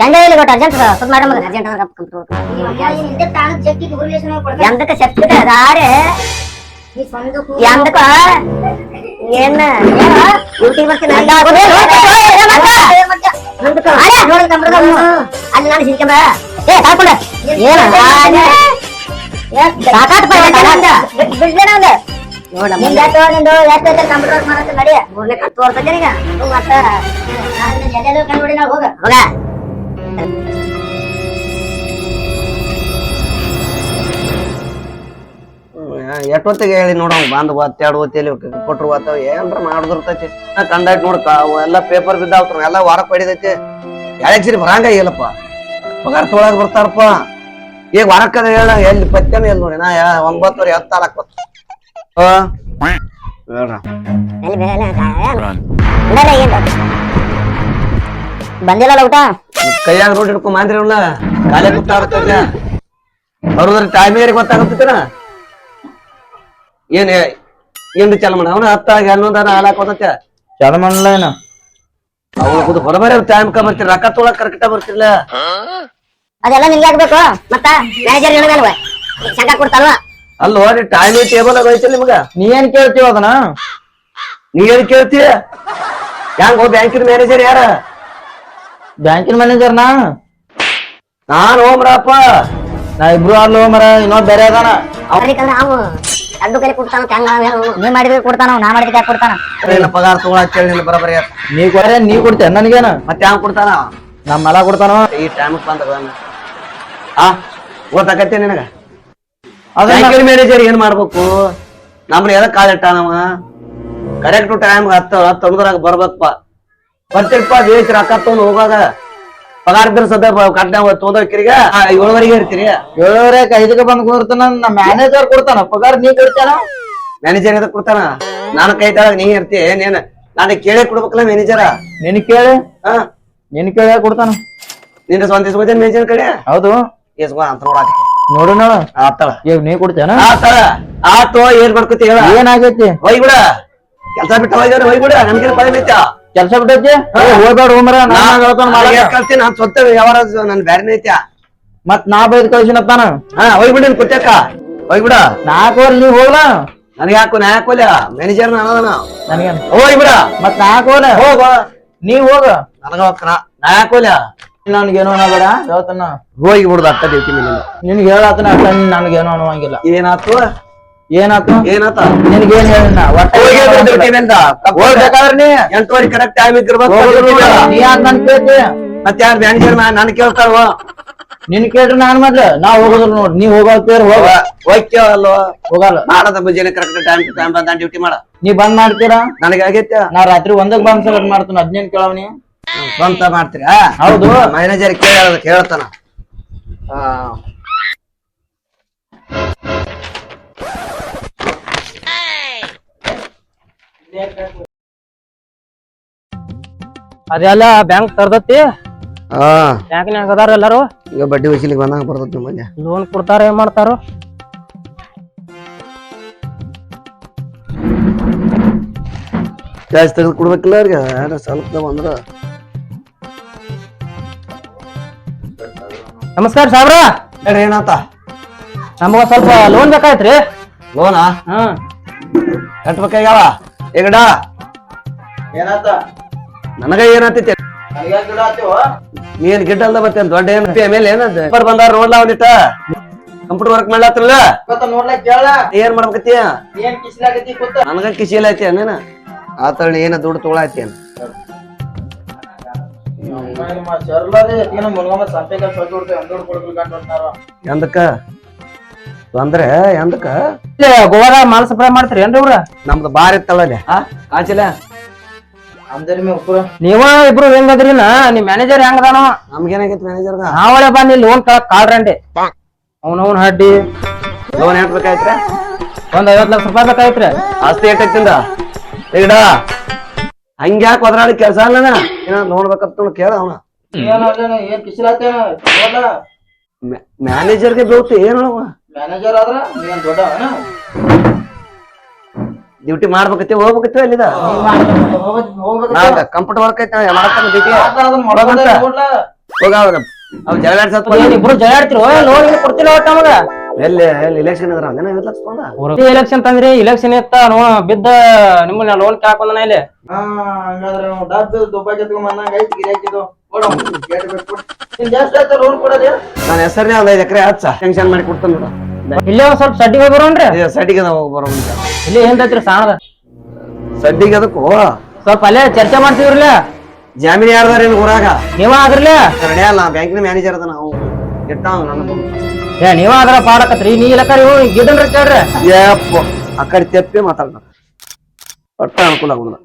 ಹೆಂಗ ಕೊಟ್ಟು ಅರ್ಜೆಂಟ್ ಸುತ್ತ ಮಾಡ ಮಗ ಅರ್ಜೆಂಟ್ ಅಂದ್ರೆ ಕಂಪ್ಯೂಟರ್ ಎಂದಕ್ಕ ಶಕ್ತಿ ಅದಾರೆ ಎಂದಕ್ಕ ಏನ ಡ್ಯೂಟಿ ಬರ್ತೀನಿ ಅಲ್ಲಿ ನಾನು ಸಿಂಕಂಬ ಏ ಸಾಕೊಂಡ ಏನ ಸಾಕಾತ್ ಮೂರನೇ ಕತ್ತು ಬರ್ತದೆ ಈಗ ಹೋಗ ಹೋಗ ಎಷ್ಟೊತ್ತಿಗೆ ಹೇಳಿ ನೋಡ ಬಂದ್ ಬತ್ತೆರಡು ಹೊತ್ತೇಲಿ ಕೊಟ್ರು ಬತ್ತಾವ ಏನ್ರ ಮಾಡಿದಿರ್ತೈತಿ. ಕಂಡಾಯ್ತು ನೋಡ್ಕ ಅವು ಎಲ್ಲ ಪೇಪರ್ ಬಿದ್ದಾವ್ತ್ರ ಎಲ್ಲ ವಾರಕ್ಕೆ ಪಡಿದೈತಿ ಎಳೆ ಸಿರಿ ಬರಂಗ ಇಲ್ಲಪ್ಪ. ಪಗಾರ ತೊಳಗ್ ಬರ್ತಾರಪ್ಪ. ಈಗ ವಾರಕ್ಕದ ಹೇಳ ಎಲ್ಲಿ ಪತ್ತೇನ ಎಲ್ಲಿ ನೋಡಿ ನಾ ಯಾ- ಒಂಬತ್ತುವರೆ ಹತ್ತು ಹಾಕ್ ಬತ್ತ ಹೇಳ್ರ. ಬಂದಿಲ್ಲಲ್ಲ ಊಟ? ಕೈಯಾಗ ರೋಡ್ ಹಿಡ್ಕೊಂಡ್ ಮಾಂದ್ರಿ ಅವ್ನ. ಕಾಲೇ ಗೊತ್ತಾಗ್ತೈತೆ ಬರೋದ್ರ ಟೈಮಿಗೆ ಗೊತ್ತಾಗತ್ತೇನ ಏನ್ ಏನು ಚಾಲ ಮಾಡ ಅವನ ಹತ್ತಾಗ ಹನ್ನೊಂದ ಹಾಲಾಕ್ ಹೋದತ್ತೆ ಚಾಲು ಮಾಡಲ್ಲ ಏನ ಕೂತು ಹೊರಬರೇ ಟೈಮ್ ಕ ಬರ್ತೀರಿ ರೊಕ್ಕ ತೊಳಕ್ ಕರ್ಕಟ ಬರ್ತಿರ್ಲ. ಅದೆಲ್ಲ ನಿನ್ಗೆ ಆಗ್ಬೇಕು ಮತ್ತ ಮ್ಯಾನೇಜರ್ ಹೇಳಿದಲ್ವ? ಶಂಕ ಕೊಡ್ತಾರಲ್ವ ಅಲ್ಲ ನೋಡಿ ಟೈಮ್ ಟೇಬಲ್ ಆಗ ಐತಿ ನಿಮಗ? ನೀ ಏನ್ ಕೇಳ್ತೀವ ಅದನ್ನ? ನೀ ಏನ್ ಕೇಳ್ತಿ ಹೆಂಗ್ ಹೋಗಿ ಬ್ಯಾಂಕಿನ ಮ್ಯಾನೇಜರ್ ಯಾರ? ಬ್ಯಾಂಕಿನ ಮ್ಯಾನೇಜರ್ ನಾ? ನಾನು ಹೋಮ್ರಪ್ಪ ನಾ ಇಬ್ರು ಅಲ್ಲ ಹೋಮರ ಇನ್ನೊಬ್ ಬೇರೆ ಅದಾನ. ಅವ್ರಿಕಂದ್ರೆ ಅವು ಎರಡು ಕೈ ಕೊಡ್ತಾನ ಹೆಂಗ ನೀ ಮಾಡಿದ್ರೆ ಕೊಡ್ತಾನ ನಾ ಮಾಡಿದ್ರೆ ಯಾಕೆ ಕೊಡ್ತಾನ? ಇಲ್ಲ ಪಗಾರ ತೊಗೊಳಕ್ ಹೇಳಿ ನಿನ್ನ ಬರಬರಿ ನೀ ಕೊಡ್ರೆ ನೀ ಕೊಡ್ತೇನೆ ನನಗೇನ? ಮತ್ತೆ ಯಾವ ಕೊಡ್ತಾನ? ನಮ್ಮ ಮಲ ಕೊಡ್ತಾನೋ? ಈ ಟೈಮ್ ಬಂದ ಆ ಗೊತ್ತಾಕತ್ತೆ ನಿನಗ? ಬ್ಯಾಂಕಿನ ಮ್ಯಾನೇಜರ್ ಏನ್ ಮಾಡ್ಬೇಕು? ನಮ್ಮನ್ನ ಎದಕ್ ಕಾಲಿಟ್ಟ ನಮ್ಮ ಕರೆಕ್ಟ್ ಟೈಮ್ ಹತ್ತು ಹತ್ತು ಹುಡುಗರಾಗ ಬರ್ಬೇಕಪ್ಪ. ಬರ್ತಿರಪ್ಪ ದೇಶ ರೊಕ್ಕ ತಗೊಂಡ್ ಹೋಗಾಗ ಪಗಾರ ಇದ್ರ ಸದ್ಯ ಕಟ್ಟ ತೊಂದಕಿರಿಗ ಏಳುವರೆಗೆ ಇರ್ತೀರಿ. ಏಳುವರೆ ಐದಕ್ಕೆ ಬಂದ್ ಕೂರ್ತಾನ ನಮ್ಮ ಮ್ಯಾನೇಜರ್ ಕೊಡ್ತಾನ ಪಗಾರ ನೀ ಕೊಡ್ತಾನ? ಮ್ಯಾನೇಜರ್ ಎದಕ್ ಕೊಡ್ತಾನ? ನಾನು ಕೈ ತಳಗ ನೀ ಇರ್ತಿ ನೀನ್ ನಾನು ಕೇಳೇ ಕೊಡ್ಬೇಕಲ್ಲ ಮ್ಯಾನೇಜರ ನಿನ್ ಕೇಳಿ? ಹಾ. ನಿನ್ ಕೇಳಿ ಕೊಡ್ತಾನ. ನಿನ್ನ ಸ್ವಂತ ಇಸ್ಕೋತೇನೆ ಮ್ಯಾನೇಜರ್ ಕಡೆ? ಹೌದು. ಇಸ್ಕೋ ಅಂತ ನೋಡಾಕ ನೋಡು ನೋಡು ಆತಳ. ಈಗ ನೀ ಕೊಡ್ತೇನ ಆತಳ. ಆತೋ ಏನ್ ಮಾಡ್ಕೊತಿ ಹೇಳ? ಏನಾಗೈತಿ ಹೋಗ್ಬಿಡ. ಕೆಲ್ಸ ಬಿಟ್ಟು ಹೋಗ್ಯಾರ ಹೋಗ್ಬಿಡ. ಬಿಡ ಪದ ಬಿತ್ತ ಕೆಲ್ಸ ಬಿಟ್ಟೈತಿ? ಹೋಗ್ಬೇಡ ಹೋಮರ ನಾನು ಕಳ್ತೀನಿ ನಾನ್ ಸ್ವಂತ ವ್ಯವಹಾರ ನನ್ ಬ್ಯಾರೆ ಐತ್ಯಾ ಮತ್ ನಾ ಬೈದ್ ಕಳ್ಸಿನತ್ತಾನ ಹಾ ಹೋಗ್ಬಿಡಿ ನೀನ್ ಕುತ್ಯಾಕ ಹೋಗ್ಬಿಡ. ನಾಲ್ಕು ನೀವ್ ಹೋಗ್ಲ? ನನಗೆ ಯಾಕೋ ನಾ ಯಾಕೋಲ್ಲ ಮ್ಯಾನೇಜರ್ ಅನ್ನೋದನ ನನಗೇನ್? ಹೋಗ್ಬಿಡ. ಮತ್ ನಾಲ್ಕು ಹೋಲ ಹೋಗ ಹೋಗು. ಹೋಗ. ನನಗ ಹೋಗ್ಕನ ನಾ ಯಾಕೋಲ್ಲ ನನ್ಗೇನೋ ಅನ್ನಬೇಡ ಹೇಳ್ತಾನ. ಹೋಗಿ ಬಿಡುದು ಅಟ್ಟ ಡ್ಯೂಟಿ ಮೇಲೆ ನಿನ್ಗೆ ಹೇಳತ್ತನ ಅಷ್ಟ ನನ್ಗೇನು ಅನ್ನುವಂಗಿಲ್ಲ. ಏನಾತು? ಏನಾತು? ಏನಾತ? ನಿನ್ಗೇನ್ ಹೇಳಿನ ಹೋಗ್ಬೇಕಾದ್ರೆ ನೀ ಎಂಟುವರೆ ಕರೆಕ್ಟ್ ಟೈಮ್ ಇದ್ದಿರ್ಬೇಕು. ನೀ ಯಾಕ್ ನನ್ ಕೇಳ್ತಿ? ಮತ್ತೆ ಯಾರು ಮ್ಯಾನೇಜರ್ ನನ್ ಕೇಳ್ತಾರವ ನಿನ್ ಕೇಳ್ರಿ ನಾನ್ ಮಾತ್ರ ನಾ ಹೋಗೋದ್ರ ನೋಡ್. ನೀ ಹೋಗೋತೀರ್ ಹೋಗ. ಹೋಗ್ಯವಲ್ಲೋ ಹೋಗಲ್ಲ. ಮಾಡದ ಮುಂಜಾನೆ ಕರೆಕ್ಟ್ ಟೈಮ್ ಟೈಮ್ ಬಂದ ಡ್ಯೂಟಿ ಮಾಡ. ನೀ ಬಂದ್ ಮಾಡ್ತೀರಾ? ನನಗೆ ಆಗೈತೆ. ನಾ ರಾತ್ರಿ ಒಂದಕ್ ಬಂದ್ ಸಲ ಮಾಡ್ತಾನ. ಅದ್ನೇನ್ ಕೇಳವನಿ. ಸ್ವಂತ ಮಾಡ್ತೀರಾ? ಹೌದು. ಮ್ಯಾನೇಜರ್ ಕೇಳ ಹೇಳ್ತಾನ ಅದೆಲ್ಲ ಬ್ಯಾಂಕ್ ತರ್ದತಿ ಆ. ಬ್ಯಾಂಕ್ನ್ಯಾಗ ಅದಾರ ಎಲ್ಲಾರು? ಈಗ ಬಡ್ಡಿ ವಸೂಲಿಗೆ ಬಂದಾಗ ಬರ್ತತಿ ನಿಮ್ಮಲ್ಲಿ. ಲೋನ್ ಕೊಡ್ತಾರ ಏನ್ ಮಾಡ್ತಾರ? ಜಾಸ್ತಿ ತೆಗೆದು ಕೊಡ್ಬೇಕಿಲ್ಲ ಅವ್ರಿಗೆ. ಯಾರ ಸ್ವಲ್ಪ ಬಂದ್ರ. ನಮಸ್ಕಾರ ಸಾಬ್ರ ಹೇಳ್ರಿ ಏನಾತ? ನಮಗ ಸ್ವಲ್ಪ ಲೋನ್ ಬೇಕಾಯ್ತ್ರಿ. ಲೋನಾ? ಹ್ಮ್. ಕಟ್ಬೇಕಾಗ್ಯಾವ ಏನಾತ? ನನಗ ಏನಾತೈತಿ? ನೀನ್ ಗಿಡ್ಡ ಅಲ್ದ ಮತ್ತೆ ದೊಡ್ಡ ಏನ್ ಎಲ್ ಏನದ? ಪೇಪರ್ ಬಂದಾರ ನೋಡ್ಲಾ ಅವನಿಟ್ಟ ಕಂಪ್ಯೂಟರ್ ವರ್ಕ್ ಮಾಡ್ಲಾತ್ರಲ್ಲ? ಏನ್ ಮಾಡ್ಬೇಕತಿ ನನಗ ಕಿಸಿಲ್ ಐತಿ ನೀನ ಆತಳಿ ಏನ ದುಡ್ಡು ತೊಗೊಳತಿ ಅನ್ ಏನೋ ಎಂದಕ್ಕ? ತೊಂದ್ರೆ ಎಂದಕ್ಕ? ಗೋವಾಗ ಮಾಲ್ ಸಪ್ಲೈ ಮಾಡ್ತೀರಿ ಏನ್ರಿ ಇವ್ರ? ನಮ್ದು ಬಾರಿ ಇತ್ತಲ್ಲೇ ಕಾಚಿಲ್ಲ ನೀವ ಇಬ್ರು ಹೆಂಗದ್ರಿ ನಾ ನಿಮ್ ಮ್ಯಾನೇಜರ್ ಹೆಂಗದಾನೋ? ನಮ್ಗೇನಾಗೈತಿ ಮ್ಯಾನೇಜರ್ ನಾವಳೆ ಬಾ ನೀ ಲೋನ್ ಕಾಳ್ರಂಡಿ ಅವನವನ್ ಹಡ್ಡಿ. ಲೋನ್ ಎಷ್ಟ್ ಬೇಕಾಯ್ತ್ರಿ? ಒಂದ್ ಐವತ್ ಲಕ್ಷ ರೂಪಾಯಿ ಬೇಕಾಯ್ತ್ರ. ಆಸ್ತಿ ಎಷ್ಟೈತಿಂದ ಈಗಡ ಹಂಗ್ಯಾಕ್ ಒದ್ರಾಡಿ ಕೆಲಸ ಅಲ್ಲನ ಏನ ನೋಡ್ಬೇಕಂತ ಕೇಳ ಅವನ. ಮ್ಯಾನೇಜರ್ಗೆ ಬೀಳ್ತಿ ಏನವ ಮ್ಯಾನೇಜರ್ ಆದ್ರ ನೀನ್ ದೊಡ್ಡ ಡ್ಯೂಟಿ ಮಾಡ್ಬೇಕತ್ತಿ ಹೋಗ್ಬೇಕತ್ತಿ ಅಲ್ಲಿದ? ಕಂಪ್ಯೂಟರ್ ವರ್ಕ್ ಐತೆ ಮಾಡ್ತಾನೆ ಡ್ಯೂಟಿ ಹೋಗ ಅವ್ರ ಅವ್ ಜಗಳ ಆಡ್ಸತ್ ಇಬ್ರು ಜಗಳ ಆಡ್ತಿರೋ? ಲೋನ್ ಏನು ಕೊಡ್ತಿಲ್ಲ ಒಟ್ಟ ನಮಗ? ಎಲ್ಲಿ ಎಲ್ಲಿ ಇಲೆಕ್ಷನ್ ಇದ್ರ ಹಂಗನ ತೊಗೊಂಡ ತಂದ್ರಿ ಇಲೆಕ್ಷನ್ ಇತ್ತ ನೋ ಬಿದ್ದ ನಿಮ್ಮ ಲೋನ್ ಕೇಳಕೊಂಡ ಇಲ್ಲಿ. ಹಾ ಹಂಗಾದ್ರೆ ನಾವು ಡಬ್ಬ ದುಬ್ಬಾಜ್ ಎತ್ಕೊಂಡ್ ಬಂದಂಗ ಐತಿ ಗಿರಾಕಿದು ನನ್ನ ಹೆಸರನೇ ಒಂದ್ ಐದು ಎಕರೆ ಹಚ್ಚ ಟೆನ್ಷನ್ ಮಾಡಿ ಕೊಡ್ತಾನ ನೋಡ. ಇಲ್ಲೇ ಒಂದ್ ಸ್ವಲ್ಪ ಸಡ್ಡಿಗೆ ಹೋಗಿ ಬರೋಣ್ರಿ ಸಡ್ಡಿಗೆ ಅದ ಹೋಗಿ ಬರೋ ಮುಂಚೆ ಇಲ್ಲಿ ಏನ್ ತೈತ್ರಿ ಸಾಣದ? ಸಡ್ಡಿಗೆ ಅದಕ್ಕೂ? ಸ್ವಲ್ಪ ಅಲ್ಲೇ ಚರ್ಚೆ ಮಾಡ್ತೀವ್ರಲ್ಲ? ಜಾಮೀನ್ ಯಾರ್ದಾರ ಊರಾಗ? ನೀವ ಆದ್ರಲ್ಲ? ನಡೆಯಲ್ಲ ಬ್ಯಾಂಕಿನ ಮ್ಯಾನೇಜರ್ ಅದ ನಾವು ನನ್ನ ಏ ನೀವ ಆದ್ರ ಪಾಡಕತ್ರಿ ನೀ ಇಲ್ಲ ನೀವು ಗಿಡನ್ರಿ ಕೇಳ್ರಿ. ಯಪ್ಪ ಆ ಕಡೆ ತೆಪ್ಪೆ ಮಾತಾಡ್ತಾರ ಒಟ್ಟ ಅನುಕೂಲ ಆಗುದಿಲ್ಲ.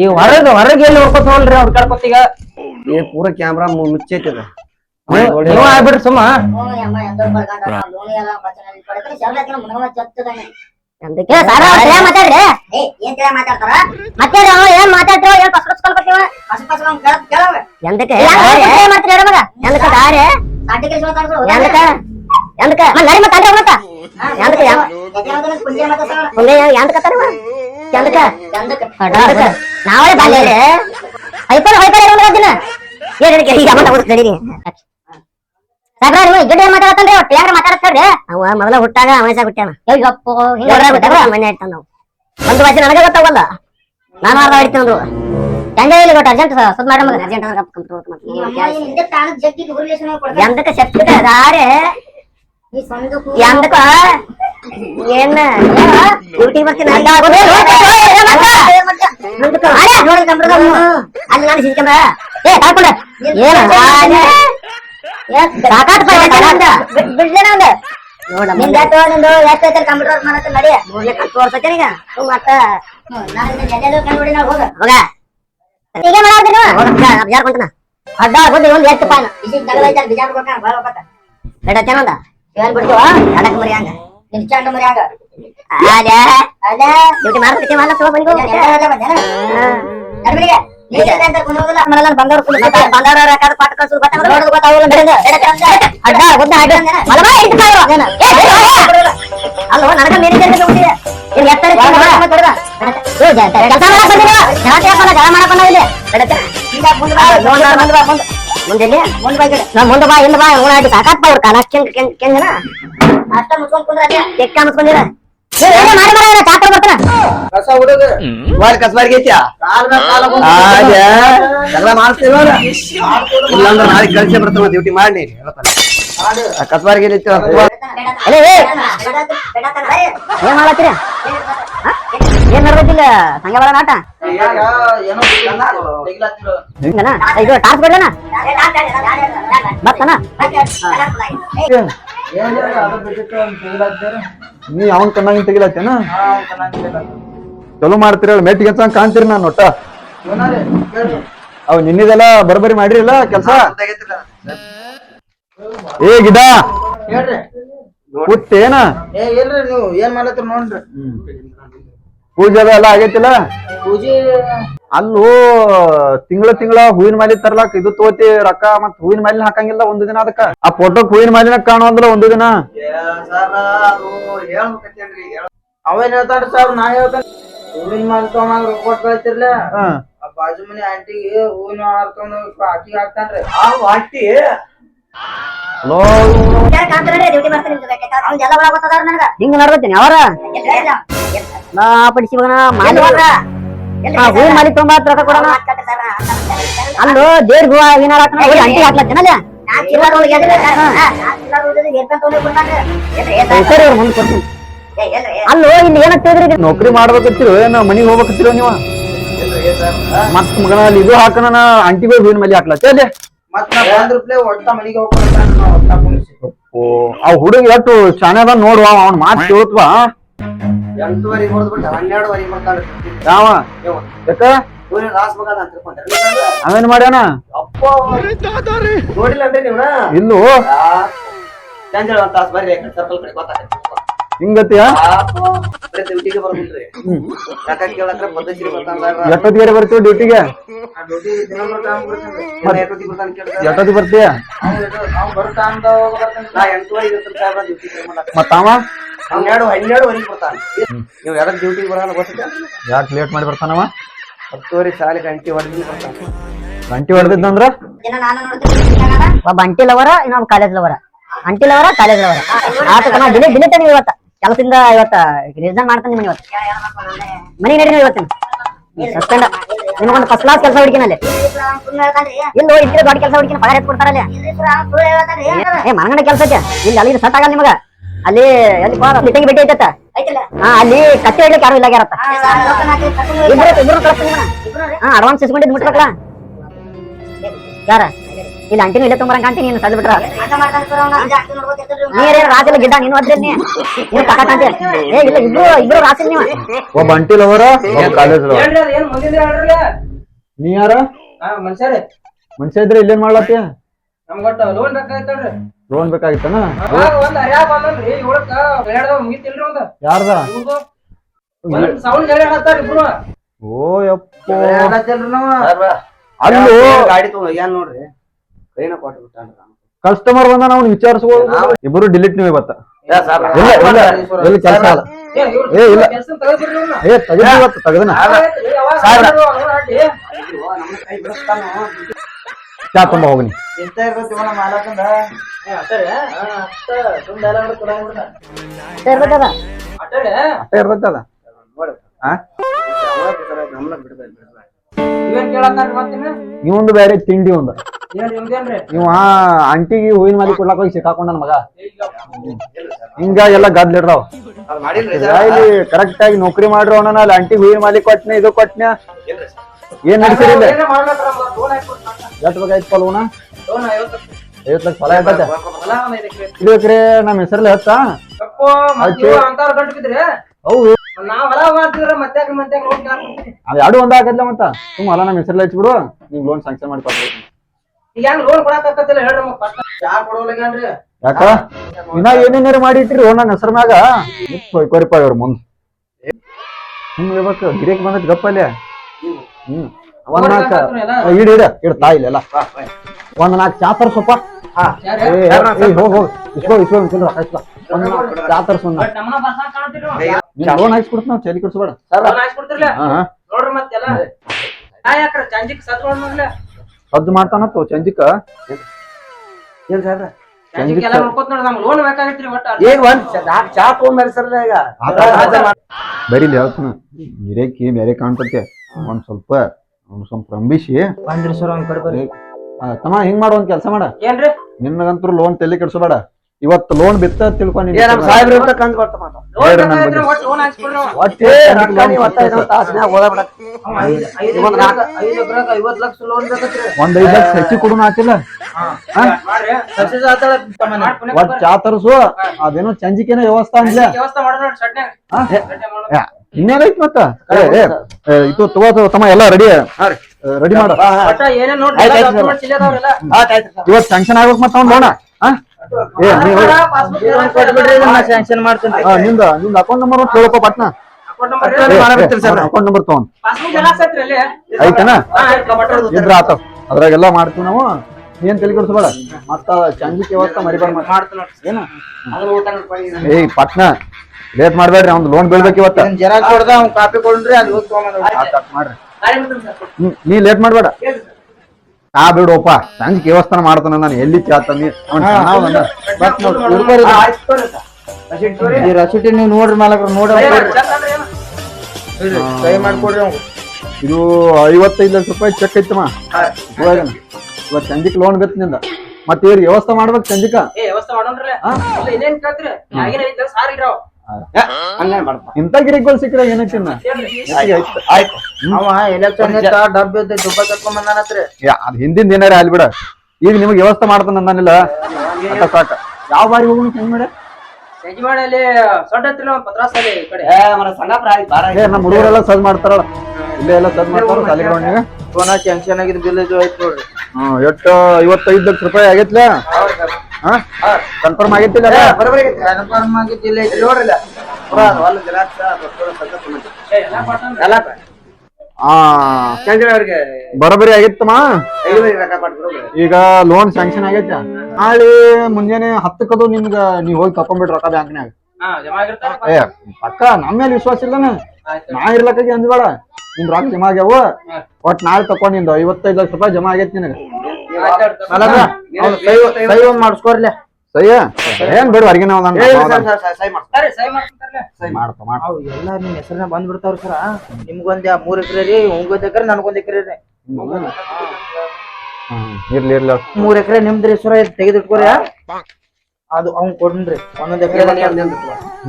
ಈಗ ಹೊರಗ ಹೊರಗೆ ಎಲ್ಲಿ ನೋಡ್ಕೊತ ನೋಡ್ರಿ ಅವ್ರ ಕಡ್ಕೊತೀಗ ಏ ಪೂರ ಕ್ಯಾಮ್ರಾ ಮುಚ್ಚೈತದ ನೀವ ಆಗ್ಬಿಡ್ರಿ ಸುಮ್ಮ. ಏ, ಸಾರ ಅವ್ರ್ ಸರಿಯಾಗ್ ಮಾತಾಡ್ರಿ? ಮತ್ತೆ ಅವ್ರು ಏನ್ ಮಾತಾಡ್ತಾವ ಏನ್ ಎಂದಕ್ಕೆ? ಹೇಳ ಮಗ? ದಾರೆ ಮತ್ತ ಮತ್ತ ಎಂದಕ ಎಂದಕ ನಾವೇ ಬಾಲ್ಯ ಹೈಪರ್ ಹೈಪರ್ ಏನೋ ಏನ್ ಈಗ ಅಮ್ಮ ತಗೋದ್ ನಡೀರಿ ಸಾಬ್ರ ನೀವು ಗಿಡ ಏನ್ ಮಾತಾಡತ್ತಂದ್ರೆ ಒಟ್ಟು ಯಾರು ಮಾತಾಡತ್ತಾರ್ರಿ ಅವ ಮೊದಲ ಹುಟ್ಟಾಗ ಮನೆ ನಾವು ಒಂದು ವರ್ಷ ನನಗೆ ಗೊತ್ತಾಗಲ್ಲ. ನಾನು ಅರ್ಧ ಹಿಡಿತೀನಿ ಒಂದು. ಹೆಂಗ ಗೊತ್ತ? ಅರ್ಜೆಂಟ್ ಸುದ್ ಮಾಡಿ ಮಗ ಅರ್ಜೆಂಟ್ ಎಂದಕ ಶಕ್ತಿ ದಾರೆ ಎಂದಕ ಏನ ಡ್ಯೂಟಿ ಬರ್ತೀನಿ ಅಲ್ಲಿ ನಾನು ಸಿಕ್ಕೊಂಡ ಏ ಸಾಕಾತ್ ಬಿಡ್ಲೇನ ಒಂದ ನಿಂದ ನಿಂದು ಎಷ್ಟು ಐತೆ ಕಂಪ್ಯೂಟರ್ ಮಾಡತ್ತೆ ನಡಿ ಮೂರನೇ ತೋರ್ಸತ್ತೆ ಈಗ ಬಿಜಾರ್ ಕೊಂತನ ಅಡ್ಡ ಬಂದು ಒಂದ್ ಎಷ್ಟು ಏನ್ ಬಿಡ್ತೀವ ಎಡಕ್ ಮರಿ ಹಂಗ. ನಿಲ್ಚಾಂಡ ಮರಿ ಹಂಗ. ಅದೇ. ಅದೇ. ಡ್ಯೂಟಿ ಮಾಡ್ಬಿಡ್ತೀವಿ ಮಾಲ ತಗೋ ಬಂದು ಸಾವಿರ ಅಲ್ಲೋ ನನಗ ಮೇನೇಜರ್ ಇಲ್ಲಿ ಎತ್ತರ ಕೆಲಸ ಮಾಡಕ್ ಬಂದಿಲ್ಲ. ಜಗಳ ಹಾಕೋಲ್ಲ ಜಗಳ ಮಾಡಕ್ ಬಂದ ಇಲ್ಲಿ ಮುಂದೆ ಮುಂದೆ ಬಾ ನಾ ಮುಂದೆ ಬಾ ಹಿಂದೆ ಬಾ ಓಡಾಡಿ ಸಾಕಾತ್ ಅವ್ರ ಕಾಲ ಕೆಂಗ್ ಕೆಂಗ್ ಕೆಂಗನ ಅಷ್ಟ ಮುಚ್ಕೊಂಡ್ ಕುಂದ್ರ ಕೆಕ್ಕ ಮುಚ್ಕೊಂಡಿರ? ಮಾಡಿ ಬರ ಚಾತ್ರ ಬರ್ತಾನ? ಕಸ ಹುಡುಗ. ವಾರ ಕಸ್ಬಾರ್ಗೆ ಐತ್ಯಾ? ಕಾಲ್ ಮ್ಯಾಲ್ ಕಾಲ ಬಂದು ಆಜೆ ಎಲ್ಲ ಮಾಡ್ತೀವಲ್ಲ ಇಲ್ಲಾಂದ್ರೆ ನಾಳೆ ಕಳ್ಸಿ ಬರ್ತಾವ ಡ್ಯೂಟಿ ಮಾಡಿ ಕಸ್ಬಾರ್ಗೆ ಅಲೇ ಏ ಏನ್ ಮಾಡತ್ತೀರ? ಏನ್ ನಡ್ಬೇಕಿಲ್ಲ ಸಂಘ ಬರ ನಾಟ? ಇದು ಟಾರ್ಚ್ ಬಿಡ್ಲನ ತೆಗಿಲಾತ್ತಿರು. ನೀ ಅವನ್ ಕಣ್ಣಾಗಿನ್ ತೆಗಿಲತ್ತೇನ? ಹಾ, ಅವ್ನ್ ಚೆನ್ನಾಗಿಲ್ಲ. ಚಲೋ ಮಾಡ್ತೀರ ಮೆಟ್ಟಿಗೆ ಅಂತ ಕಾಣ್ತೀರಿ ನಾನು ಒಟ್ಟ. ಅವ್ ನಿನ್ನಿದೆಲ್ಲ ಬರಬರಿ ಮಾಡಿರಿಲ್ಲ ಕೆಲ್ಸ? ಏ ಗಿಡ. ಹೇಳ್ರಿ. ಹುಟ್ಟೇನ ಏ ಇಲ್ರಿ ನೀವು ಏನ್ ಮಾಡತ್ತೀರಿ ನೋಡ್ರಿ. ಪೂಜೆ ಅದು ಎಲ್ಲ ಆಗೈತಿಲ್ಲ? ಪೂಜೆ ಅಲ್ಲೂ ತಿಂಗಳ ತಿಂಗಳ ಹೂವಿನ ಮಾಲಿ ತರ್ಲಾಕ್ ಇದು ತೋತಿ ರೊಕ್ಕ ಮತ್ ಹೂವಿನ ಮಾಲಿನ ಹಾಕಂಗಿಲ್ಲ ಒಂದು ದಿನ ಅದಕ್ಕ. ಆ ಫೋಟೋಕ್ ಹೂವಿನ ಮಾಲಿನ ಕಾಣುವಂದ್ರ ಒಂದು ದಿನ. ಅವೇನ್ ಹೇಳ್ತಾರ ಸರ್ ನಾ ಹೇಳ್ತಾನೆ. ಹೂವಿನ ಮೇಲೆ ತಗೊಂಡ್ ರೊಕ್ಕ ಕಳ್ತಿರ್ಲ ಆ ಬಾಜು ಮನೆ ಆಂಟಿಗೆ ಹೂವಿನ ಹಾಕಿ ಹಾಕ್ತಾನ್ರಿ ಆಕಿಗೆ ಹಾಕ್ತಾನ್ರಿ. ಲೋ, ಹಿಂಗ ನಡ್ದತೀನಿ ಅವರ? ನಾ ಪಡಿಸಿ ಮಗನ ಮಾಲಿ. ಹೂ ಮಾಲಿ ತುಂಬಾ ರೊಕ್ಕ ಕೊಡೋಣ. ಅಲ್ಲೋ ದೇವ್ರ ಹೂವ ಏನಾರ ಹಾಕೋಣ ಅಂಟಿ ಹಾಕ್ಲತ್ತೇನಲ್ಲ? ಸರಿ ಅವ್ರು ಮುಂದೆ ಕೊಡ್ತೀನಿ. ಅಲ್ಲೋ ಇಲ್ಲಿ ಏನಂತ ಹೇಳಿದ್ರಿ ನೌಕರಿ ಮಾಡ್ಬೇಕತ್ತಿರೋ ಏನ ಮನಿಗ್ ಹೋಗ್ಬೇಕತ್ತಿರೋ ನೀವ? ಮತ್ ಮಗನ ಅಲ್ಲಿ ಇದು ಹಾಕನ ಅಂಟಿಗೆ ಹೂವಿನ ಮೇಲೆ ಹಾಕ್ಲತ್ತೇ ಅಲ್ಲಿ? ಮತ್ ನಾ ಒಟ್ಟ ಮನಿಗೆ ಒಟ್ಟ ಕುಣಿಸಿ ಓ ಅವ್ ಹುಡುಗ ಎಷ್ಟು ಅದ ನೋಡುವ ಅವ್ನ ಮಾತು ಕೇಳ್ತ್ವಾ? ಎಂಟುವರೆಗೆ ಹೊಡೆದ್ಬಿಟ್ಟು ಹನ್ನೆರಡುವರೆಗೆ ಬರ್ತಾನೆ ಯಾವ? ಯಾಕ? ಊರಿನ ರಾಸ್ ಮಗ ಅಂತ ಅವೇನ್ ಮಾಡ್ಯಾನ? ಅಪ್ಪ ನೋಡಿಲ್ಲ ಅಂದ್ರೆ ನೀವ್ನ? ಇಲ್ಲೂ? ಸಂಜೆ ಒಂದ್ ತಾಸು ಬರ್ರಿ ಸರ್ಕಲ್ ಕಡೆ ಗೊತ್ತಾಗತ್ತೆ ಹಿಂಗತಿಯ ಡ್ಯೂಟಿಗೆ ಬರ್ಬಿಟ್ರಿ ಯಾಕ ಕೇಳಕ್ರೆ ಪದ್ಧತಿ ಬರ್ತಾನ. ಎಷ್ಟೊತ್ತಿಗೆ ಬರ್ತೀವಿ ಡ್ಯೂಟಿಗೆ ಎಷ್ಟೊತ್ತಿಗೆ ಬರ್ತೀಯ? ಮತ್ತಾವ ಹನ್ನೆರಡು ಹನ್ನೆರಡುವರೆಗೆ ಬರ್ತಾನೆ. ನೀವು ಯಾರ ಡ್ಯೂಟಿಗೆ ಬರಲ್ಲ ಯಾಕೆ ಲೇಟ್ ಮಾಡಿ ಬರ್ತಾನವ? ಹತ್ತುವರೆ ಸಾಲಿ ಗಂಟೆ ಹೊಡೆದಿ ಬರ್ತಾನ. ಗಂಟೆ ಹೊಡೆದಿದ್ದಂದ್ರ ದಿನ ನಾನು ನೋಡ್ತೀನಿ. ಒಬ್ಬ ಅಂಟಿ ಲವರ ಇನ್ನೊಬ್ಬ ಕಾಲೇಜ್ ಲವರ. ಅಂಟಿ ಲವರ ಕಾಲೇಜ್ ಲವರ. ಆತ ದಿನ ದಿನ ನೀವು ಇವತ್ತ. ಕೆಲಸದಿಂದ ಇವತ್ತ ರಿಸನ್ ಮಾಡ್ತಾನೆ ನಿಮ್ಮನ್ನ ಇವತ್ತು. ಮನಿ ನಡೀನ ಇವತ್ತಿನ ಸಸ್ಪೆಂಡ್ ನಿಮಗೊಂದು ಫಸ್ಟ್ ಕ್ಲಾಸ್ ಕೆಲಸ ಹುಡುಕಿನಲ್ಲಿ ಇಲ್ಲೋ ಇದ್ರೆ ದೊಡ್ಡ ಕೆಲಸ ಹುಡುಕಿನ ಪಗಾರ ಎತ್ ಕೊಡ್ತಾರಲ್ಲ? ಏ, ಮನಗಂಡ ಕೆಲಸ ಐತೆ ಇಲ್ಲಿ ಅಲ್ಲಿ ಸಟ್ ಆಗಲ್ಲ ನಿಮಗ. ಅಲ್ಲಿ ಎಲ್ಲಿ ಬಿಟ್ಟಿಗೆ ಬಿಟ್ಟಿ ಐತತ್ತ? ಹಾ, ಅಲ್ಲಿ ಕತ್ತೆ ಹೇಳಕ್ ಯಾರು ಇಲ್ಲ ಯಾರತ್ತ ಇಬ್ರು ಇಬ್ರು ಹಾ ಅಡ್ವಾನ್ಸ್ ಇಸ್ಕೊಂಡಿದ್ ಮುಟ್ಬೇಕಲ್ಲ? ಯಾರ? ಇಲ್ಲ ಅಂಟಿನೂ ಇಲ್ಲ ತುಂಬರಂಗ ಅಂಟಿ ನೀನು ಸದ್ ಬಿಟ್ರ. ನೀರೇ ರಾಸಿಲ್ಲ ಗಿಡ್ಡ ನೀನು ಅದ್ರಿ ನೀ. ನೀನು ಪಕ್ಕ ಕಾಂತಿ. ಏ ಇಲ್ಲ ಇಬ್ರು ಇಬ್ರು ರಾಸಿಲ್ ನೀವು. ಒಬ್ಬ ಅಂಟಿಲ್ ಅವರ ಒಬ್ಬ ಕಾಲೇಜ್ ಹೇಳ್ರಿ ಅದ್? ಏನ್ ಮುಂದಿನ ಹೇಳ್ರಿ ನೀ ಯಾರ? ಮನುಷ್ಯ ಇದ್ರೆ ಇಲ್ಲೇನ್ ಮಾಡ್ಲತ್ತಿ? ಲೋನ್ ಬೇಕಾಗಿತ್ತನ? ಯಾರ್ದ? ಓ ಯಪ್ಪ ಅಲ್ಲೂ. ಗಾಡಿ ತಗೋ ಏನ್ ನೋಡ್ರಿ. ಕೈನ ಕೊಟ್ಟು ಬಿಟ್ಟಾನ್ರಿ ಕಸ್ಟಮರ್ ಬಂದ ನಾವು ವಿಚಾರಿಸ್ಬೋದು ಇಬ್ಬರು ಡಿಲೀಟ್ ನೀವೇ ಬತ್ತ ಇಲ್ಲ ಕೆಲಸ ಅಲ್ಲ ಏ, ಇಲ್ಲ. ಏ ತೆಗೆದು ಇವತ್ತು ತೆಗೆದನ. ಚಾ ತುಂಬ ಹೋಗ್ನಿ ಅಷ್ಟ ಬೇರೆ ತಿಂಡಿ ಒಂದು? ಇವ ಅಂಟಿಗೆ ಹೂವಿನ ಮಾಲಿ ಕೊಡ್ಲಾಕ ಹೋಗಿ ಸಿಕ್ಕಾಕೊಂಡ ಮಗ. ಹಿಂಗ ಎಲ್ಲ ಗದ್ಲ ಅದ್ ಸರ್? ಇಲ್ಲಿ ಕರೆಕ್ಟ್ ಆಗಿ ನೌಕರಿ ಮಾಡ್ರಿ ಅವನ ಅಲ್ಲಿ ಅಂಟಿಗೆ ಹೂವಿನ ಮಾಲಿ ಕೊಟ್ನೆ ಇದು ಕೊಟ್ನೆ. ಏನ್ ಮಾಡ್ತಾನೆ. ಎಷ್ಟ್ ಬೇಕಾಯ್ತು ಪಲ್ವನ ಲೋನ್ ಐವತ್ತು ಲಕ್ಷ. ಫಲ ಎಕ್ರೆ. ಇದು ಎಕರೆ ನಮ್ಮ ಹೆಸರಲ್ಲಿ ಅಂತಾವ್ರು ಹೌದು. ಕೇಳ್ಕೊಂತೀರಿ. ಎರಡು ಒಂದ್ ಆಗಲ್ಲ ಮತ್ತ? ತುಂಬ ಅಲ್ಲ ನಮ್ಮ ಹೆಸರಲ್ಲಿ ಹಚ್ಬಿಡು. ನಿಮ್ ಲೋನ್ ಸ್ಯಾಂಕ್ಷನ್ ಮಾಡಿ ಕೊಡ್ಬೇಕು ಹೆಂಗ್ ಲೋನ್ ಹೇಳ್ರಿ. ಚಾ ಯಾಕ? ಇನ್ನ ಏನೇನಾರ ಮಾಡಿ ಇಟ್ರಿ ನನ್ನ ಹೆಸರು ಮ್ಯಾಗ? ಕೊರಿಪ ಇವ್ರ ಮುಂದ್. ಹಿಂಗ್ ಹೇಳ್ಬೇಕು ಗಿರೇಕ್ ಬಂದೈತಿ ಗಪ್ಪಲ್ಲೇ ಹ್ಮ್. ಒಂದ್ ನಾಲ್ಕ ಇಡಿ ಇಡ ಇಡ ಎಲ್ಲ ಒಂದ್ ನಾಲ್ಕು ಚಾ ತರ್ಸಪ್ಪ. ಹೋಗ್ ಹೋಗ್. ಇಸ್ಕೋ ಇಸ್ಕೋ ಇಸ್ಕೋ ರೊಕ್ಕ ಇಸ್ಕೋ ಒಂದ್ ನಾಲ್ಕು ಚಾ ತರ್ಸ ಒಂದ್ ಲೋನ್ ನಾವು ಚಲಿ ಕೊಡ್ಸ್ಬೇಡ ನೋಡ್ರಿ ಮತ್ತೆಲ್ಲ. ಯಾಕ್ರ ಚಂಜಿಕ್ ಸತ್ ಸಜ್ಜು ತೋ ಚಂಜಿಕ? ಏನ್? ಚಂಜಿಕ್? ಎಲ್ಲ ನೋಡ್ಕೊತ ನೋಡ್ರಿ ನಮ್ಗ್ ಲೋನ್ ಬೇಕಾಗಿತ್ರಿ ಒಟ್ಟ. ಈಗ ಒಂದ್ ಚಾ- ನಾಲ್ಕ್ ಚಾ ತಗೊಂಬರ್ರಿ ಸರ್. ಈಗ ಬರೀಲಿ ಹೇಳ್ತಾನ ಬೇರೆ ಕಾಣ್ತೈತೆ ಒಂದ್ ಸ್ವಲ್ಪ ಒಂದ್ ಸ್ವಲ್ಪ ರಂಬಿಸಿ ಬಂದ್ರಿ ಸರ್ ಈ ಕಡೆ ಬರ್ರಿ. ತಮ್ಮ ಹಿಂಗ್ ಮಾಡು ಒಂದ್ ಕೆಲಸ ಮಾಡ. ಏನ್ರಿ? ನಿನ್ನಗಂತೂ ಲೋನ್ ತಲೆ ಕೆಡ್ಸಬೇಡ. ಇವತ್ತು ಲೋನ್ ಬಿತ್ತ ತಿಳ್ಕೊಂಡಿ ನಮ್ ಸಾಹೇಬ್ರ ಅಂತ ಕಂದ್ ಮಾತ. ಒಟ್ಟ ರೊಕ್ಕ ನೀವ್ ಒತ್ತ ಇದೊಂದ್ ತಾಸ್ನ್ಯಾಗ ಒಂದ್ ಐದ್ ಲಕ್ಷ ಹಾಕಿಲ್ಲ. ಒಟ್ ಚಾ ತರಸು ಅದೇನೋ ಚಂಜಿಕೇನ ವ್ಯವಸ್ಥೆ ಅಂದ್ಲ ವ್ಯವಸ್ಥೆ ಮಾಡೋಣ ನೋಡಿ ಸಡ್ನ್ಯಾಗ. ಮಾಡೋಣ. ಇನ್ನೇನೈತ್ ಮತ್ತ? ಇದು ತಗೋ ತಮ್ಮ ಎಲ್ಲ ರೆಡಿ ರೆಡಿ ಮಾಡ. ಇವತ್ ಸ್ಯಾಂಕ್ಷನ್ ಆಗ್ಬೇಕು ಮತ್ತ ಅವ್ನ್ ನೋಡ ಹಾ? ಏ ನೀ ಹೋಗಿ. ಪಾಸ್ಬುಕ್ ಲೋನ್ ಕೊಟ್ಬಿಡ್ರಿ ಮಾಡ್ತೀನಿ. ಆ, ನಿಂದ ನಿಂದ ಅಕೌಂಟ್ ನಂಬರ್ ಕೇಳೋಪ್ಪ ಪಟ್ನ. ಅಕೌಂಟ್ ನಂಬರ್ ತಗೊಂಡ್. ಐತನ ಇದ್ರ ಆತ. ಅದ್ರಾಗೆಲ್ಲ ಮಾಡ್ತೀವಿ ನಾವು. ಏನ್ ತಲೆ ಕೆಡ್ಸಬೇಡ. ಮತ್ತ ಚಂಜಿಕ್ ವ್ಯವಸ್ಥೆ ಮರಿಬೇಡ ಮತ್ತ. ಏನ. ಏಯ್ ಪಟ್ನ. ಲೇಟ್ ಮಾಡ್ಬೇಡ್ರಿ ಅವ್ನ್ ಲೋನ್ ಬೀಳ್ಬೇಕು ಇವತ್ತ. ಜೆರಾಕ್ಸ್ ಕೊಡ್ದ ಅವ್ನ್ ಕಾಪಿ ಕೊಡ್ರಿ ಅಲ್ಲಿ ಹೋಗಿ ಮಾಡ್ರಿ. ನೀ ಲೇಟ್ ಮಾಡ್ಬೇಡ. ಆ ಬಿಡೋಪ ಸಂಜೆ ದೇವಸ್ಥಾನ ಮಾಡ್ತಾನ ನಾನು ಎಲ್ಲಿ ಸರ್. ರಸೀಟ್ ತಗೋರಿ. ಈ ರಸೀಟಿ ನೀವು ನೋಡ್ರಿ ಮಾಲಕ್ರ ನೋಡ್ರಿ ಇದು ಐವತ್ತೈದು ಲಕ್ಷ ರೂಪಾಯಿ ಚೆಕ್ ಐತಮ್ಮ ಇವತ್ತು ಚಂದಿಕ್ ಲೋನ್ ಬೇಕು ನಿಂದ. ಮತ್ತೆ ಇವ್ರಿಗೆ ವ್ಯವಸ್ಥೆ ಮಾಡ್ಬೇಕು ಸಂಜಿಕ ಏ ವ್ಯವಸ್ಥೆ ಮಾಡೋಣ್ರಲ್ಲ. ಹಂಗೇನ್. ಇಂಥ ಗಿರಿಗಳು ಸಿಕ್ಕರೆ ಏನೈತಿ ಇನ್ನ? ಆಯ್ತು ಆಯ್ತು. ಅವ ಎಲೆಕ್ಷನ್ ಇತ್ತ ಡಬ್ಬ ಇದ್ದ ದುಬ್ಬ ಕಟ್ಕೊಂಡ್ ಬಂದಾನತ್ರಿ ಯಾ, ಅದ್ ಹಿಂದಿನ ಏನಾರ ಅಲ್ಲಿ ಬಿಡ. ಈಗ ನಿಮ್ಗೆ ವ್ಯವಸ್ಥೆ ಮಾಡ್ತಾನ ನಾನಿಲ್ಲ ಸಾಕ. ಯಾವ ಬಾರಿ ಹೋಗೋಣ ಹೆಂಗ್ ಮಾಡ ಸಂಜೆ ಮಾಡಿ ಅಲ್ಲಿ ಸೊಡ್ಡ ಹತ್ತಿರ ಪತ್ರಾಸ ಈ ಕಡೆ. ಏ ಮರ ಸಣ್ಣಪ್ರ ಆಯ್ತು ಬಾರ ಏ ನಮ್ಮ ಹುಡುಗರೆಲ್ಲ ಸದ್ ಮಾಡ್ತಾರಲ್ಲ. ಇಲ್ಲೇ ಎಲ್ಲ ಸದ್ ಮಾಡ್ತಾರ ಸಾಲಿ ಗ್ರೌಂಡ್ನಾಗ ಬಿಲ್ ಇದು ಐತ್ ನೋಡ್ರಿ. ಹ್ಮ್ ಎಷ್ಟು ಐವತ್ತೈದು ಲಕ್ಷ ರೂಪಾಯಿ ಆಗೈತ್ಲ? ಕನ್ಫರ್ಮ್ ಆಗೈತಿಲ್ಲ ಅದ? ಬರೋಬ್ಬರಿ ಆಗೈತೆ. ಕನ್ಫರ್ಮ್ ಆಗಿದ್ದಿಲ್ಲ ಐತ್ರಿ ನೋಡ್ರಿಲ್ಲ. ಪುರ ಅದು ಹೊಲ ಜೆರಾಕ್ಸ್, ಬರ್ತೋಳ ಸಂಘ ಸಂಬಂಧ. ಎಲ್ಲ ಕೊಟ್ಟಾನ. ಆ ಚಂದ್ರ ಅವ್ರಿಗೆ ಬರೋಬ್ಬರಿ ಆಗೈತಮ್ಮ ಐದುವರೆ ರೊಕ್ಕ ಈಗ ಲೋನ್ ಸ್ಯಾಂಕ್ಷನ್ ಆಗೈತೆ. ನಾಳೆ ಮುಂಜಾನೆ ಹತ್ತಕ್ಕದು ನಿಮ್ಗ ನೀವ್ ಹೋಗಿ ತಕೊಂಡ್ಬಿಡ್ರಿ ರೊಕ್ಕ ಬ್ಯಾಂಕ್ನ್ಯಾಗ. ಏ ಪಕ್ಕ ನಮ್ಮ ಮೇಲೆ ವಿಶ್ವಾಸ ಇಲ್ಲನ? ನಾ ಇರ್ಲಕ್ಕಾಗಿ ಅಂದ್ಬೇಡ. ನಿನ್ ರೊಕ್ಕ ಜಮಾ ಆಗ್ಯಾವ. ಒಟ್ ನಾಳೆ ತಕೊಂಡಿಂದ ನಿಂದು ಐವತ್ತೈದು ಲಕ್ಷ ರೂಪಾಯಿ ಜಮಾ ಆಗೈತಿ ನಿನಗ. ನೀ ಮಲಗ ಅವ್ನು ಸೈ ಸೈ ಒಂದ್ ಮಾಡಿಸ್ಕೊರ್ಲೆ. ಸಹಿ ಏನ್ ಬೇಡ ಹೊರಗಿನ ಸೈ ಮಾಡ್ತೀನಿ ಎಲ್ಲ ಮಾಡ ಅವ್ ಎಲ್ಲಾ ನಿಮ್ ಹೆಸರನ್ನ ಬಂದ್ ಬಿಡ್ತಾವ್ರಿ ಸರ. ನಿಮ್ಗೊಂದ್ ಮೂರ್ ಎಕರೆ ರೀ ಒಂಗೊಂದ್ ಎಕರೆ ನನ್ಗೊಂದ್ ಎಕರೆ ರೀ. ಇರ್ಲಿ ಇರ್ಲಿ ಮೂರ್ ಎಕರೆ ನಿಮ್ದ್ರಿ ಸರ ತೆಗೆದಿಟ್ಕೋರಿ. ಅದು ಅವ್ನ್ ಕೊಡ್ರಿ ಒಂದೊಂದ್ ಎಕರೆ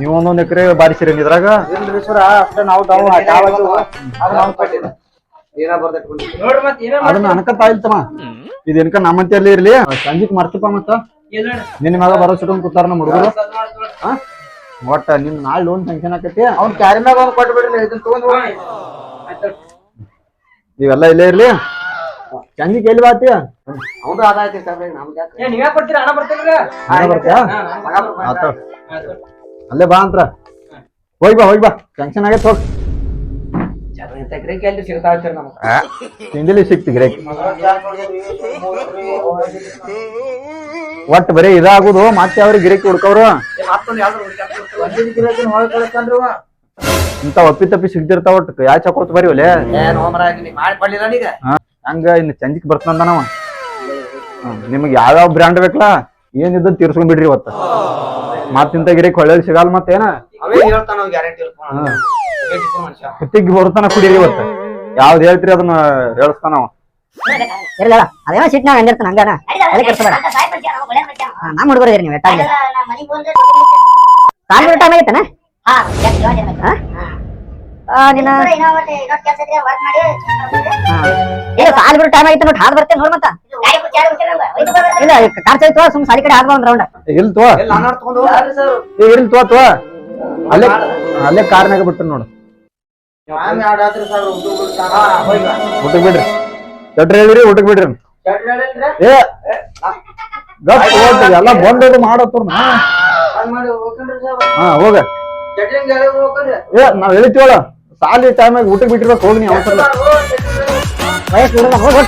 ನೀವ್ ಒಂದೊಂದ್ ಎಕರೆ ಬಾರಿಸಿರಿ ಇದ್ರಾಗ? ಇಲ್ರಿ ಸರ ಅಷ್ಟ ನಾವು ಅದನ್ನ ಅನ್ಕತ್ತ ಇಲ್ತಮ್ಮ ಇದ ಎನ್ಕ ನಮ್ಮಂತೆಯಲ್ಲಿ ಇರ್ಲಿ? ಸಂಜಿಕ್ ಮರ್ತಪ್ಪ ಮತ್ತ? ನಿನ್ನ ಮಗ ಬರೋ ಸುಟ್ಕೊಂಡ್ ಕೂತಾರ ನಮ್ಮ ಹುಡುಗರು. ಒಟ್ಟ ನಿಮ್ ನಾಳೆ ಲೋನ್ ಫಂಕ್ಷನ್ ಆಕತಿ. ಅವ್ನ್ ಕ್ಯಾರಿ ಮ್ಯಾಗ ಒಂದ್ ಕೊಟ್ಬಿಡ್ರಿ ಇದನ್ನ ತಗೊಂಡ್ ಇವೆಲ್ಲ ಇಲ್ಲೇ ಇರ್ಲಿ? ಸಂಜಿಕ್ ಎಲ್ಲಿ ಬಾತಿ? ಹೌದು ಅದಾಯ್ತಿ ನೀವೇ ಕೊಡ್ತೀರಾ ಹಣ ಬರ್ತೀರ ಬರ್ತ್ಯಾ ಅಲ್ಲೇ ಬಾ ಅಂತ್ರ. ಹೋಗಿ ಬಾ ಹೋಗಿ ಬಾ. ಟೆನ್ಷನ್ ಆಗೈತೆ ಹೋಗ್. ಎಲ್ಲಿ ನಮ್ಗೆ. ತಿಂಡಿಲಿ ಸಿಕ್ತಿ ಗಿರಾಕಿ ಒಟ್ಟು ಬರೀ ಇದಾಗುದು ಮತ್ತೆ ಅವ್ರಿಗೆ ಗಿರಾಕಿ ಹುಡ್ಕವ್ರು. ಇಂತ ಒಪ್ಪಿ ತಪ್ಪಿ ಸಿಗ್ತಿರ್ತಾವ ಒಟ್ಟು ಯಾ ಚಕೋತ್ ಬರೀ ಒಲೆ. ಏನ್ ಹೋಮ್ರ ನೀ ಮಾಡಿ ನೀಗ ಹಂಗ ಇನ್ನು ಚಂದಿಕ್ ಬರ್ತಂದ ನಾವ. ನಿಮ್ಗೆ ಯಾವ್ಯಾವ ಬ್ರ್ಯಾಂಡ್ ಬೇಕಲ್ಲ ಏನಿದ್ದ ತೀರ್ಸ್ಕೊಂಡ್ಬಿಡ್ರಿ ಇವತ್ತ. ಮತ್ತಿಂತ ಗಿರಾಕಿ ಹೊಳ್ಳಿ ಸಿಗಲ್ಲ ಮತ್ತೇನ? ಅವೇ ಹೇಳ್ತಾನ ನಾವು ಗ್ಯಾರಂಟಿ ಬರುತ್ತಾನ ಕುಡಿಯಲಿ ಇವತ್ತ. ಯಾವ್ದು ಹೇಳ್ತೀರಿ ಅದನ್ನ ಹೇಳಿಸ್ತಾನ ಅವ ಅದೇನೋ ಸಿಟ್ನಾಗ ಹಂಗಿರ್ತಾನ ಹಂಗಾನ? ತಲೆ ಕೆಡ್ಸ್ಬೇಡ. ಹಾ, ನಮ್ ಹುಡುಗರು ಇದೀರಿ ನೀವು ಬಿಡೋ ಟೈಮ್ ಆಗೈತನ ನಿನ್ನ ಏನು ಕಾಲ್ ಬಿಡೋ ಟೈಮ್ ಆಗೈತೆ ನೋಡಿ ಹಾದ್ ಬರ್ತೇನೆ ನೋಡ್ ಮತ್ತ. ಇಲ್ಲ ಕಾರ್ ಚೈತು ಸುಮ್ ಸಾಲಿ ಕಡೆ ಆಗ್ಬಾ ಒಂದ್ ರೌಂಡ್ ಇಲ್ ತೋ ಎಲ್ಲ ನಾನು ತಗೊಂಡು ಏ ಇರ್ಲಿ ತೋ ತೋ ಅಲ್ಲೇ ಅಲ್ಲೇ ಕಾರ್ನಾಗ ಬಿಟ್ಟು ನೋಡು. ಹೋಗಿ ಬಿಡ್ರಿ. ಚಟ್ರಿ ಹೇಳಿರಿ ಊಟಕ್ ಬಿಡ್ರಿ? ಏ ಗಪ್ ಹೋಗ್ರಿ, ಎಲ್ಲ ಬಂದದು ಮಾಡತ್ತವ್ರ ಹಾ ಹೋಗ. ಏ ನಾವ್ ಹೇಳ್ತೀವಳ ಸಾಲಿ ಟೈಮಾಗ ಊಟಕ್ ಬಿಟ್ಟಿರ್ಬೇಕು ಹೋಗಿ ನೀವು ಅವಸರ ಹೋಗ್.